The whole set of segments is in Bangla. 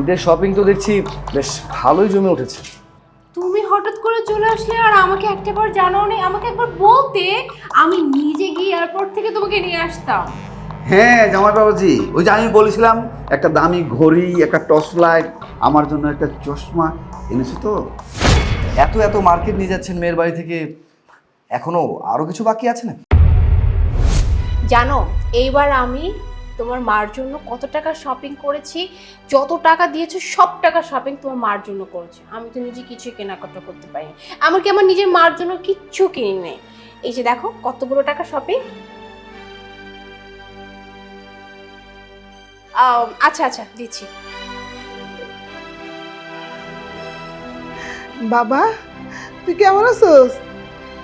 ঈদের শপিং তো দেখছি বেশ ভালোই জমে উঠেছে। তুমি হঠাৎ করে চলে আসলে আর আমাকে একটাবার জানাও নেই আমাকে একবার বলতে আমি নিজে গিয়ে এয়ারপোর্ট থেকে তোমাকে নিয়ে আসতাম। হ্যাঁ জামাই বাবাজি ওই যে আমি বলেছিলাম একটা দামি ঘড়ি একটা টর্চ লাইট আমার জন্য একটা চশমা এনেছো তো? এত এত মার্কেট নিয়ে যাচ্ছেন মেয়ের বাড়ি থেকে এখনও আরও কিছু বাকি আছে না জানো এইবার আমি তোমার মার জন্য কত টাকা শপিং করেছি, যত টাকা দিয়েছ, সব টাকা শপিং তোমার মার জন্য করেছি। আমি তো নিজে কিছুই কেনাকাটা করতে পারিনি। এমনকি আমার নিজের মার জন্য কিচ্ছু কিনি নেই। এই যে দেখো, কতগুলো টাকা শপিং আচ্ছা আচ্ছা দিচ্ছি। বাবা, তুই কেমন আছিস?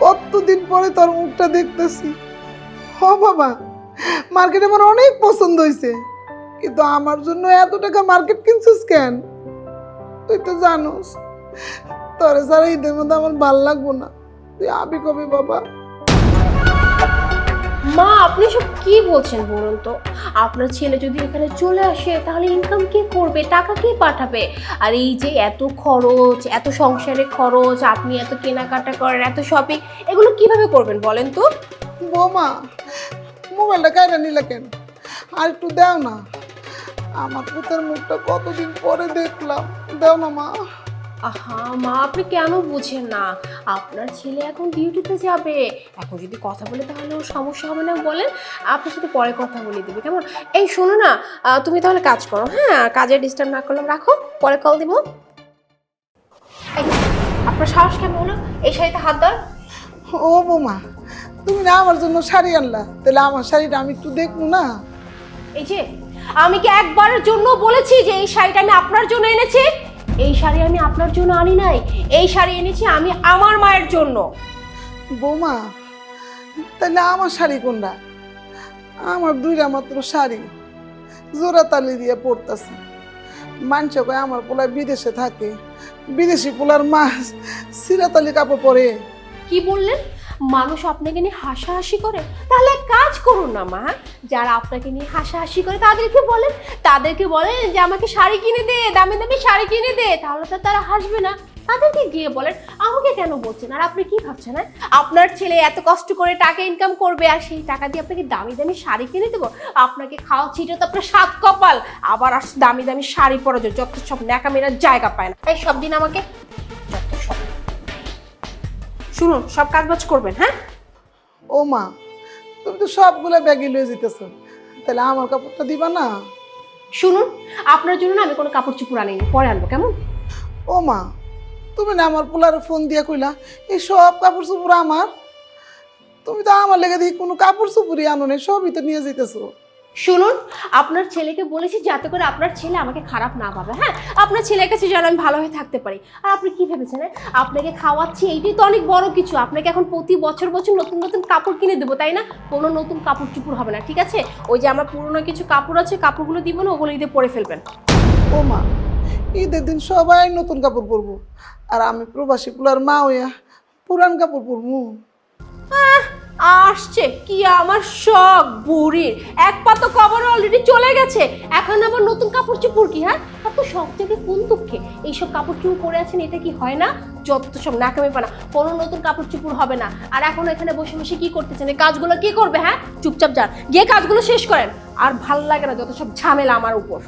কতদিন পরে তোর মুখটা দেখতেছি। হ, বাবা। মার্কেট আমার অনেক পছন্দ হয়েছে। কিন্তু আমার জন্য এত টাকা মার্কেট কিনছিস কেন? তুই তো জানোস তোরে ছাড়া ঈদের মধ্যে আমার ভালো লাগবো না। তুই আবি কবে বাবা। মা আপনি সব কি বলছেন বলুন তো? আপনার ছেলে যদি এখানে চলে আসে তাহলে ইনকাম কে করবে? টাকা কে পাঠাবে? আর এই যে এত খরচ এত সংসারে খরচ আপনি এত কেনাকাটা করেন এত শপিং এগুলো কীভাবে করবেন বলেন তো? বৌমা মোবাইলটা কায়রা নিলা কেন? আর একটু দাও না। আমার পুতের মুখটা কতদিন পরে দেখলাম। দাও না মা। আহা মা আপনি কেন বুঝেন না? আপনার ছেলে এখন ডিউটিতে যাবে। এখন যদি কথা বলে তাহলে ওর সমস্যা হবে না বলেন। আপনার সাথে পরে কথা বলে দেবে কেমন? এই শোনো না তুমি তাহলে কাজ করো হ্যাঁ? কাজে ডিস্টার্ব না করলাম রাখো। পরে কল দিব। আপনার সাহস কেমন হলো? এই শাড়িতে হাত দেন ও বৌমা তুমি না আমার জন্য শাড়ি আনলা তাহলে আমার শাড়িটা আমি একটু দেখব না। এই যে আমি কি একবারের জন্য বলেছি যে এই শাড়িটা আমি আপনার জন্য এনেছি? এই শাড়ি আমি আপনার জন্য আনি নাই এই শাড়ি এনেছি আমি আমার মায়ের জন্য। বৌমা তাহলে আমার শাড়ি কোনটা? আমার দুইটা মাত্র শাড়ি জোড়া তালি দিয়ে পড়তেছে মানছে কয় আমার পোলায় বিদেশে থাকে বিদেশি পোলার মাছ সিরাতালি কাপড় পরে। কি বললেন? মানুষ আপনাকে নিয়ে হাসাহাসি করে, তাহলে কাজ করুন না, মা? যারা আপনাকে নিয়ে হাসাহাসি করে, তাদেরকে বলেন তাদেরকে বলেন যে, আমাকে শাড়ি কিনে দে, দামি দামি শাড়ি কিনে দে। তাহলে তো তারা হাসবে না। তাদেরকে গিয়ে বলেন, আমাকে কেন বলছেন? আর আপনি কি ভাবছেন হ্যাঁ? আপনার ছেলে এত কষ্ট করে টাকা ইনকাম করবে, আর সেই টাকা দিয়ে আপনাকে দামি দামি শাড়ি কিনে দেবো? আপনাকে খাওয়া ছিটে তো আপনার সাত কপাল। আবার আস, দামি দামি শাড়ি পরা যত সব ন্যাকামেরার জায়গা পায় না। এই সব দিন আমাকে শুনুন সব কাজবাজ করবেন হ্যাঁ? ও মা তুমি তো সবগুলো ব্যাগে লয়ে যেতেছো। তাহলে আমার কাপড়টা দিবা না? শুনুন আপনার জন্য না আমি কোনো কাপড় চুপুর আনিনি পরে আনব কেমন? ও মা তুমি না আমার পোলার ফোন দিয়ে কইলা এই সব কাপড় চোপড় আমার? তুমি তো আমার লেগে দেখি কোনো কাপড় চোপড়ই আনো নাই সবই তো নিয়ে যেতেছো শুনুন আপনার ছেলেকে বলেছি যাতে করে আপনার ছেলে আমাকে খারাপ না ভাবে হ্যাঁ? আপনার ছেলের কাছে যেন আমি ভালো হয়ে থাকতে পারি। আর আপনি কি ভেবেছেন হ্যাঁ? আপনাকে খাওয়াচ্ছি এইটাই তো অনেক বড় কিছু। আপনাকে এখন প্রতি বছর বছর নতুন নতুন কাপড় কিনে দেবো তাই না? কোনো নতুন কাপড় চুপুর হবে না ঠিক আছে? ওই যে আমার পুরনো কিছু কাপড় আছে কাপড়গুলো দিব না ওগুলো ঈদে পরে ফেলবেন। ও মা ঈদের দিন সবাই নতুন কাপড় পরবো। আর আমি প্রবাসী পোলার মা হইয়া পুরান কাপড় পরবো। আহ, আসছে কি আমার শখ বুড়ির এক পা তো কবর অলরেডি চলে গেছে। এখন আবার নতুন কাপড় চুপুর কি হ্যাঁ? এত শখ থেকে কোন দুঃখে? এইসব কাপড় চুপুর পরে আছেন, এটা কি হয় না? যত সব নাকামি পানা কোনো নতুন কাপড় চুপুর হবে না। আর এখন এখানে বসে বসে কি করতেছেন? এই কাজগুলো কি করবে হ্যাঁ? চুপচাপ যান। গিয়ে কাজগুলো শেষ করেন। আর ভালো লাগে না যত সব ঝামেলা আমার উপর।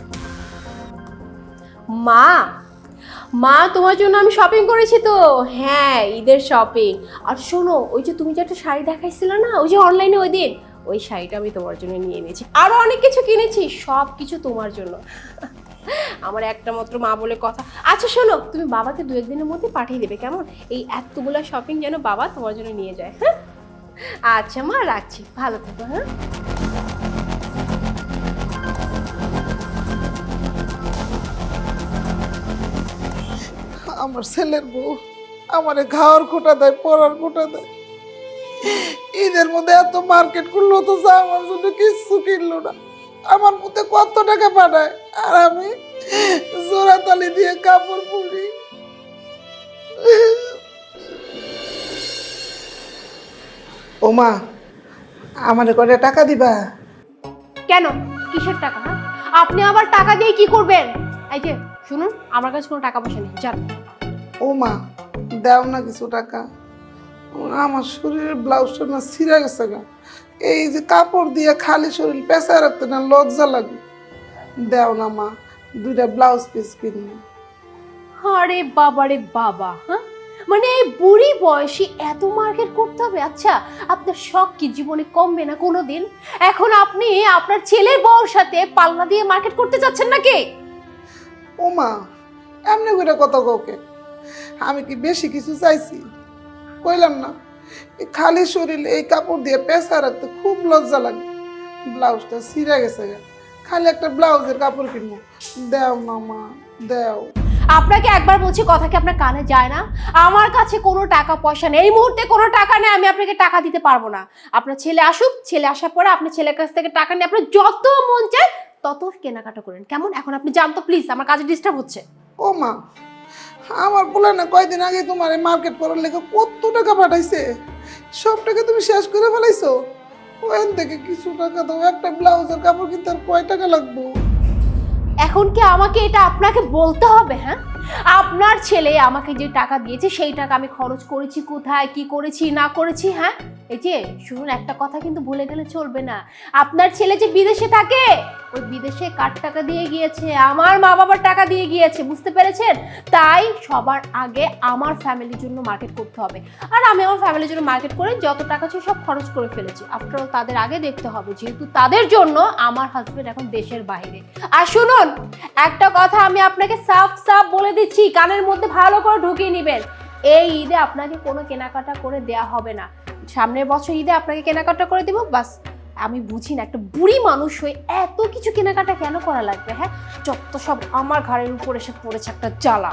মা মা, তোমার জন্য আমি শপিং করেছি তো। হ্যাঁ ঈদের শপিং আর শোনো, ওই যে তুমি যে একটা শাড়ি দেখাইছিলে না, ওই যে অনলাইনে ওই দিন, ওই শাড়িটা আমি তোমার জন্য নিয়ে এনেছি। আরও অনেক কিছু কিনেছি, সব কিছু তোমার জন্য। আমার একটা মাত্র মা বলে কথা। আচ্ছা শোনো, তুমি বাবাকে দু একদিনের মধ্যে পাঠিয়ে দেবে, কেমন? এই এতগুলো শপিং যেন বাবা তোমার জন্য নিয়ে যায় হ্যাঁ? আচ্ছা মা, রাখছি। ভালো থেকো হ্যাঁ? আমার ছেলের বউ আমারে খাওয়ার খোটা দেয় পরার খোটা দেয়। ঈদের মধ্যে এত মার্কেট করল তো যা আমার জন্য কিচ্ছু কিনলো না। আমার মধ্যে কত টাকা পাঠায় আর আমি জোড়া তালি দিয়ে কাপড় পরি। ও মা আমারে কয়টা টাকা দিবা? কেন? কিসের টাকা আপনি আবার টাকা দিয়ে কি করবেন? এই যে শুনুন আমার কাছে কোনো টাকা পয়সা নেই যান। ও মা দাও না কিছু টাকা। আমার শরীরের ব্লাউজটা না ছিঁড়ে গেছে গা। এই যে কাপড় দিয়ে খালি শরীর পেঁচা রাখতে না লজ্জা লাগে। দাও না মা দুইটা ব্লাউজ পিস কিনবো আরে বাবা রে বাবা হ্যাঁ? মানে এই বুড়ি বয়সী এত মার্কেট করতে হবে? আচ্ছা আপনার শখ কি জীবনে কমবে না কোনো দিন এখন আপনি আপনার ছেলের বউর সাথে পাল্লা দিয়ে মার্কেট করতে যাচ্ছেন নাকি? ও মা এমনি করে কত কাউকে আমি কি বেশি কিছু চাইছি? কইলাম না। খালি শরীর এই কাপড় দিয়ে পেঁচা রাখতে খুব লজ্জা লাগে। ব্লাউজটা ছিঁড়ে গেছে খালি একটা ব্লাউজের কাপড় কিনবো। দেও না মা দেও। আপনাকে একবার বলছি কথা কি আপনার কানে যায় না? আমার কাছে কোনো টাকা পয়সা নেই। এই মুহূর্তে কোনো টাকা নেই আমি আপনাকে টাকা দিতে পারব না। আপনার ছেলে আসুক ছেলে আসার পরে আপনি ছেলের কাছ থেকে টাকা নিয়ে আপনার যত মন চায় তত কেনাকাটা করেন। কেমন? এখন আপনি জানতো প্লিজ আমার কাজে ডিস্টার্ব হচ্ছে। ও মা আমার বলে না কয়দিন আগে তোমার মার্কেট করার লেগে কত টাকা পাঠাইছে। সব টাকা তুমি শেষ করে ফেলাইছো। ওখান থেকে কিছু টাকা দাও, একটা ব্লাউজের কাপড় কিনতে আর কয় টাকা লাগবে? এখন কি আমাকে এটা আপনাকে বলতে হবে হ্যাঁ? আপনার ছেলে আমাকে যে টাকা দিয়েছে, সেই টাকা আমি খরচ করেছি কোথায়, কি করেছি, না করেছি হ্যাঁ? এই যে, শুনুন, একটা কথা কিন্তু ভুলে গেলে চলবে না। আপনার ছেলে যে বিদেশে থাকে, ওই বিদেশে কার টাকা দিয়ে গিয়েছে? আমার মা বাবার টাকা দিয়ে গিয়েছে, বুঝতে পেরেছেন? তাই সবার আগে আমার ফ্যামিলির জন্য মার্কেট করতে হবে। আর আমি আমার ফ্যামিলির জন্য মার্কেট করে যত টাকা ছিল সব খরচ করে ফেলেছি। আফটার অল তাদের আগে দেখতে হবে, যেহেতু তাদের জন্য আমার হাজবেন্ড এখন দেশের বাইরে। আর শুনুন, একটা কথা আমি আপনাকে সাফ সাফ বলে দিচ্ছি কানের মধ্যে ভালো করে ঢুকিয়ে নেবেন। এই ঈদে আপনাকে কোনো কেনাকাটা করে দেয়া হবে না। সামনের বছর ঈদে আপনাকে কেনাকাটা করে দেবো বাস আমি বুঝি না একটা বুড়ি মানুষ হয়ে এত কিছু কেনাকাটা কেন করা লাগবে হ্যাঁ? যত সব আমার ঘাড়ের উপর এসে পড়েছে একটা জ্বালা।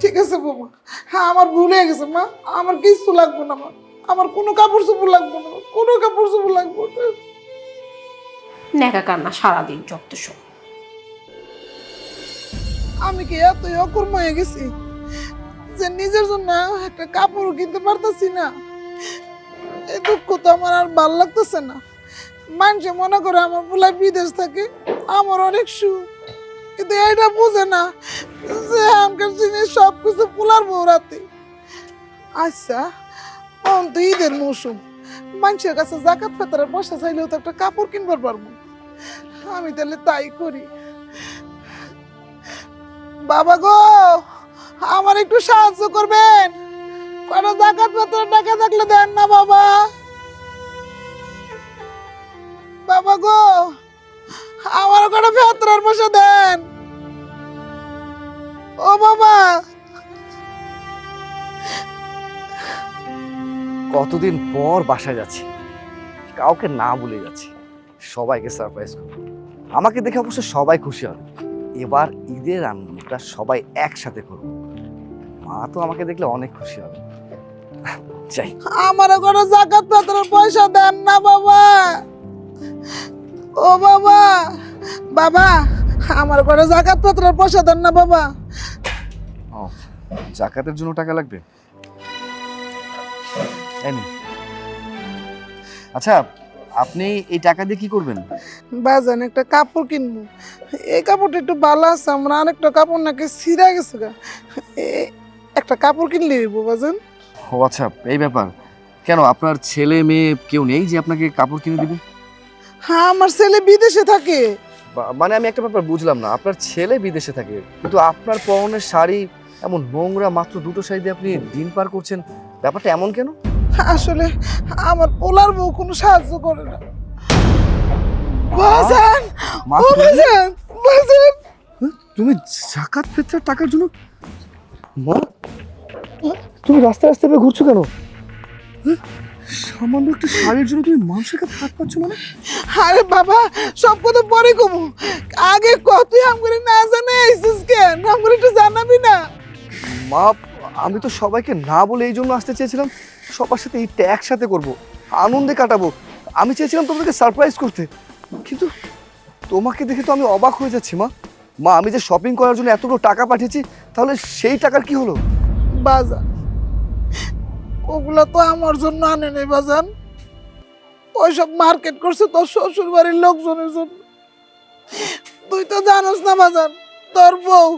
ঠিক আছে বৌমা হ্যাঁ আমার ভুল হয়ে গেছে মা। আমার কিছু লাগবে না মা। আমার কোনো কাপড় চোপড় লাগবে না কোনো কাপড় চোপড় লাগবে না। নেকা কান্না সারাদিন যত সব। আমি কি এতই অকর্ম হয়ে গেছি যে নিজের জন্য একটা কাপড় কিনতে পারতেছি না? এই দুঃখ তো আমার আর ভালো লাগতেছে না। মানুষে মনে করে আমার পোলা বিদেশ থাকে, আমার অনেক সুখ। কিন্তু এটা বুঝে না যে এখনকার জিনিস সব কিছু পোলার বউরাতে আচ্ছা এখন তো ঈদের মৌসুম। মানুষের কাছে জাকাত ফেতারের পয়সা চাইলেও তো একটা কাপড় কিনবার পারব। আমি তাহলে তাই করি। বাবা গো, আমার একটু সাহায্য করবেন। কোনো জাকাত পত্রের টাকা থাকলে দেন না বাবা। বাবা গো আমার কোনো ফেতরার পয়সা দেন। ও বাবা। কতদিন পর বাসায় যাচ্ছি, কাউকে না বলে যাচ্ছি, সবাইকে সারপ্রাইজ করব। আমাকে দেখে অবশ্য সবাই খুশি হবে। এবার ঈদের আনন্দটা সবাই একসাথে করব মা তো আমাকে দেখলে অনেক খুশি হবে। যাই। আমার কোনো জাকাত পত্রের পয়সা দেন না বাবা। ও বাবা। বাবা আমার কোনো জাকাত পত্রের পয়সা দেন না বাবা। ও জাকাতের জন্য টাকা লাগবে? আচ্ছা আপনি এই টাকা দিয়ে কি করবেন? বাজান একটা কাপড় কিনবো। এই কাপড়টা একটু ভালো আছে আমার আরেকটা কাপড় নাকি ছিঁড়া গেছে গা। এ- একটা কাপড় কিনলে হইবো বাজান। ও আচ্ছা এই ব্যাপার। কেন আপনার ছেলে মেয়ে কেউ নেই যে আপনাকে কাপড় কিনে দিবে? হ্যাঁ আমার ছেলে বিদেশে থাকে। বা- মানে আমি একটা ব্যাপার বুঝলাম না আপনার ছেলে বিদেশে থাকে কিন্তু আপনার পরনের শাড়ি এমন নোংরা মাত্র দুটো শাড়ি দিয়ে আপনি দিন পার করছেন ব্যাপারটা এমন কেন? আসলে আমার পোলার বউ কোনো সাহায্য করে না। বাজান ও বাজান বাজান তুমি জাকাত ফেতরার টাকার জন্য? মা তুমি রাস্তায় রাস্তায় ঘুরছো কেন? হ্যাঁ? সামান্য একটা শাড়ির জন্য তুমি মানুষের কাছে হাত পাচ্ছ মানে? আরে বাবা সব কথা পরে কমু। আগে কত আমগুলো না জানে আইসিস কেন আমগুলো একটু জানাবি না? মা, আমি তো সবাইকে না বলে এই জন্য আসতে চেয়েছিলাম। সবার সাথে এই একসাথে করব, আনন্দে কাটাবো। আমি চেয়েছিলাম তোমাদেরকে সারপ্রাইজ করতে। কিন্তু তোমাকে দেখে তো আমি অবাক হয়ে যাচ্ছি, মা। মা, আমি যে শপিং করার জন্য এতগুলো টাকা পাঠিয়েছি, তাহলে সেই টাকার কি হলো? বাজান ওগুলা তো আমার জন্য আনে নেই বাজান। ওইসব মার্কেট করছে তোর শ্বশুর বাড়ির লোকজনের জন্য। তুই তো জানোস না, বাজান। তোর বউ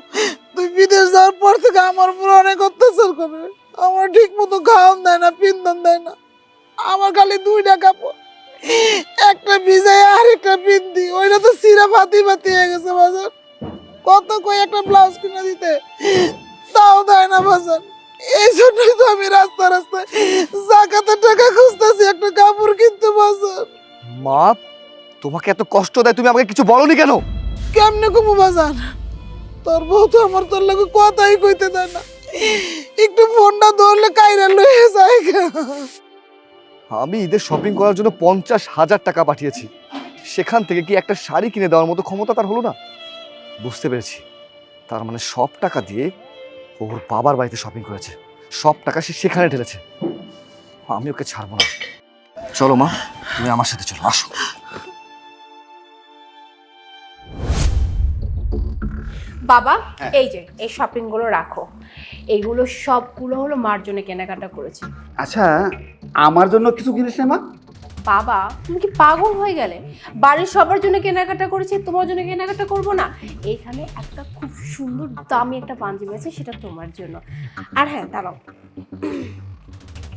তুই বিদেশ যাওয়ার পর থেকে আমার উপর অনেক অত্যাচার করে। আমার ঠিক মতো খাওয়ান দেয় না পিন্দন দেয় না। আমার খালি দুইটা কাপড় একটা ভিজাই আর একটা পিন্দি ওইটা তো সিরা ফাতি ফাতি হয়ে গেছে বাজার। কত কই একটা ব্লাউজ কিনে দিতে? তাও দেয় না বাজার। এই জন্যই তো আমি রাস্তা রাস্তায় জাকাতের টাকা খুঁজতেছি একটা কাপড় কিনতে বাজার। মা তোমাকে এত কষ্ট দেয় তুমি আমাকে কিছু বলনি কেন? কেমনে কমু বাজার? তোর বউ তো আমার তোর লাগে কথাই কইতে দেয় না। একটু ফোনটা ধরলে কাইরা লয়ে যায় আমি ঈদের শপিং করার জন্য পঞ্চাশ হাজার টাকা পাঠিয়েছি। সেখান থেকে কি একটা শাড়ি কিনে দেওয়ার মতো ক্ষমতা তার হলো না? বুঝতে পেরেছি। তার মানে সব টাকা দিয়ে ওর বাবার বাড়িতে শপিং করেছে। সব টাকা সে সেখানে ঢেলেছে। আমি ওকে ছাড়বো না। চলো মা, তুমি আমার সাথে চলো, আসো। বাবা এই যে এই শপিংগুলো রাখো। এগুলো সবগুলো হলো মার জন্য কেনাকাটা করেছি। আচ্ছা আমার জন্য কিছু কিনিস না মা? বাবা তুমি কি পাগল হয়ে গেলে? বাড়ির সবার জন্য কেনাকাটা করেছি তোমার জন্য কেনাকাটা করব না? এখানে একটা খুব সুন্দর দামি একটা পাঞ্জাবি আছে সেটা তোমার জন্য। আর হ্যাঁ দাঁড়াও।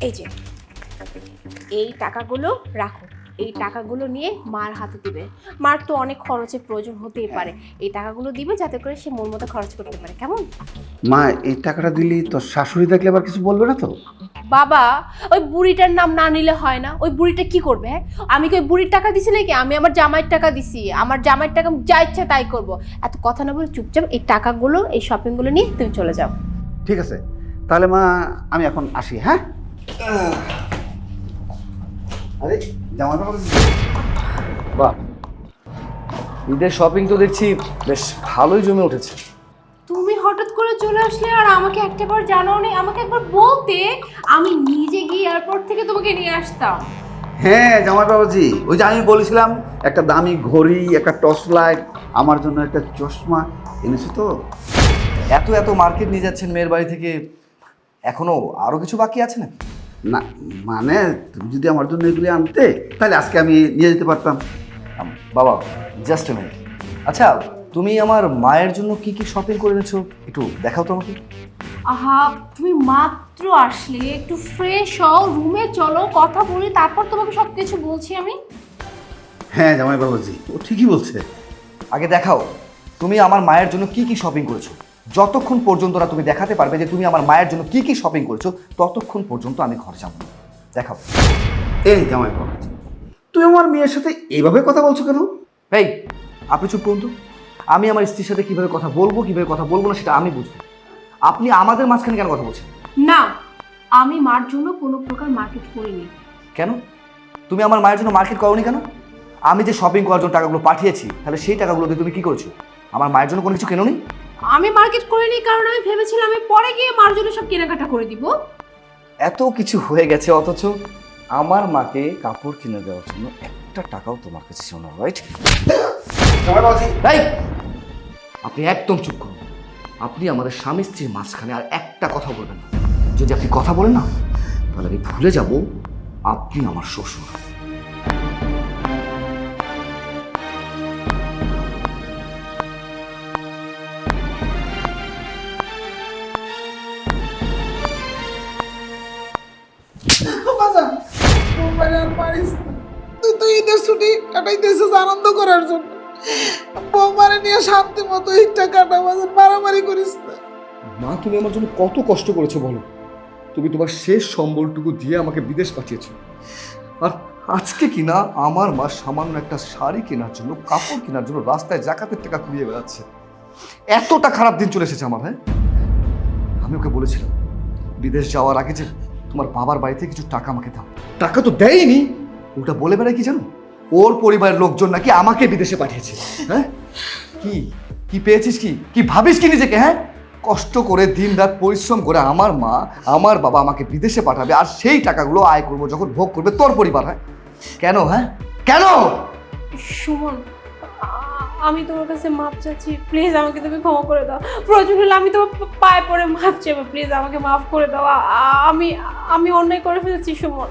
এই যে এই টাকাগুলো রাখো। এই টাকাগুলো নিয়ে মার হাতে দিবে। মার তো অনেক খরচের প্রয়োজন হতেই পারে। এই টাকাগুলো দিবে যাতে করে সে মন মতো খরচ করতে পারে। কেমন? মা এই টাকাটা দিলি তোর শাশুড়ি দেখলে আবার কিছু বলবে না তো? বাবা ওই বুড়িটার নাম না নিলে হয় না। ওই বুড়িটা কি করবে হ্যাঁ? আমি কি ওই বুড়ির টাকা দিছি নাকি? আমি আমার জামাইয়ের টাকা দিছি। আমার জামাইয়ের টাকা যা ইচ্ছা তাই করব। এত কথা না বলে চুপচাপ এই টাকাগুলো এই শপিংগুলো নিয়ে তুমি চলে যাও। ঠিক আছে। তাহলে মা আমি এখন আসি হ্যাঁ? আরে জামাই বাবা বাহ। ঈদের শপিং তো দেখছি বেশ ভালোই জমে উঠেছে। তুমি হঠাৎ করে চলে আসলে আর আমাকে একটাবার জানাও নেই আমাকে একবার বলতে আমি নিজে গিয়ে এয়ারপোর্ট থেকে তোমাকে নিয়ে আসতাম। হ্যাঁ জামাই বাবাজি ওই যে আমি বলেছিলাম একটা দামি ঘড়ি একটা টর্চ লাইট আমার জন্য একটা চশমা এনেছো তো? এত এত মার্কেট নিয়ে যাচ্ছেন মেয়ের বাড়ি থেকে এখনও আরও কিছু বাকি আছে না না মানে তুমি যদি আমার জন্য এগুলি আনতে তাহলে আজকে আমি নিয়ে যেতে পারতাম। বাবা জাস্ট মিনিট আচ্ছা তুমি আমার মায়ের জন্য কি কি শপিং করে এনেছো? একটু দেখাও তো আমাকে। আহা তুমি মাত্র আসলে একটু ফ্রেশ হও রুমে চলো কথা বলি তারপর তোমাকে সব কিছু বলছি আমি। হ্যাঁ জামাই বাবাজি ও ঠিকই বলছে। আগে দেখাও তুমি আমার মায়ের জন্য কি কি শপিং করেছ? যতক্ষণ পর্যন্ত না তুমি দেখাতে পারবে যে তুমি আমার মায়ের জন্য কি কি শপিং করছ ততক্ষণ পর্যন্ত আমি ঘর যাব না। দেখাও। এই জামাই তুই আমার মেয়ের সাথে এইভাবে কথা বলছো কেন? এই আপনি চুপ করুন তো। আমি আমার স্ত্রীর সাথে কীভাবে কথা বলব কীভাবে কথা বলব না সেটা আমি বুঝব। আপনি আমাদের মাঝখানে কেন কথা বলছেন? না আমি মার জন্য কোনো প্রকার মার্কেট করিনি। কেন? তুমি আমার মায়ের জন্য মার্কেট করোনি কেন? আমি যে শপিং করার জন্য টাকাগুলো পাঠিয়েছি তাহলে সেই টাকাগুলো দিয়ে তুমি কি করছ? আমার মায়ের জন্য কোনো কিছু কেনোনি? আমি মার্কেট করিনি কারণ আমি ভেবেছিলাম আমি পরে গিয়ে মার জন্য সব কেনাকাটা করে দিব। এত কিছু হয়ে গেছে অথচ আমার মাকে কাপড় কিনে দেওয়ার জন্য একটা টাকাও তোমার কাছে ছিল না রাইট আপনি একদম চুপ করুন। আপনি আমাদের স্বামী স্ত্রীর মাঝখানে আর একটা কথা বলবেন না। যদি আপনি কথা বলেন না তাহলে আমি ভুলে যাব আপনি আমার শ্বশুর। ছুটি কাটাইতেছিস আনন্দ করার জন্য। বৌমারে নিয়ে শান্তি মতো ঈদটা কাটা মারামারি করিস না। মা, তুমি আমার জন্য কত কষ্ট করেছ বলো। তুমি তোমার শেষ সম্বলটুকু দিয়ে আমাকে বিদেশ পাঠিয়েছো। আর আজকে কিনা আমার মা সামান্য একটা শাড়ি কেনার জন্য, কাপড় কেনার জন্য রাস্তায় জাকাতের টাকা কুড়িয়ে বেড়াচ্ছে। এতটা খারাপ দিন চলে এসেছে আমার হ্যাঁ? আমি ওকে বলেছিলাম, বিদেশ যাওয়ার আগে যে তোমার বাবার বাড়িতে কিছু টাকা আমাকে দাও। টাকা তো দেয়নি ওটা বলে বেড়ায় কি জানো? ওর পরিবারের লোকজন নাকি আমাকে বিদেশে পাঠিয়েছে হ্যাঁ? কি? কি পেয়েছিস কি? কি ভাবিস কি নিজেকে হ্যাঁ? কষ্ট করে দিন রাত পরিশ্রম করে আমার মা, আমার বাবা আমাকে বিদেশে পাঠাবে আর সেই টাকাগুলো আয় করব, যখন ভোগ করবে তোর পরিবার হ্যাঁ? কেন হ্যাঁ? কেন? আ- আমি তোমার কাছে মাপ চাচ্ছি প্লিজ আমাকে তুমি ক্ষমা করে দাও। প্রয়োজন হলে আমি তোমার পায়ে পড়ে মাপ চাইব প্লিজ আমাকে মাফ করে দাও। আমি আমি অন্যায় করে ফেলেছি, সুমন।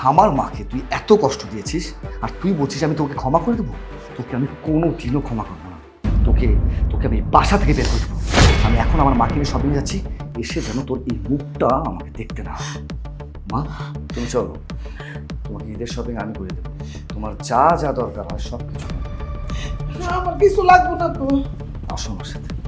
আমার মাকে তুই এত কষ্ট দিয়েছিস আর তুই বলছিস আমি তোকে ক্ষমা করে দেবো? তোকে আমি কোনো দিনও ক্ষমা করব না। তোকে তোকে আমি বাসা থেকে বের করে দেবো। আমি এখন আমার মাকে নিয়ে শপিং যাচ্ছি এসে যেন তোর এই মুখটা আমাকে দেখতে না মা তুমি চলো। তোমাকে ঈদের শপিং আমি করে দেবো। তোমার যা যা দরকার হয় সব কিছু আমার কিছু লাগবে না তো। আসো আমার সাথে।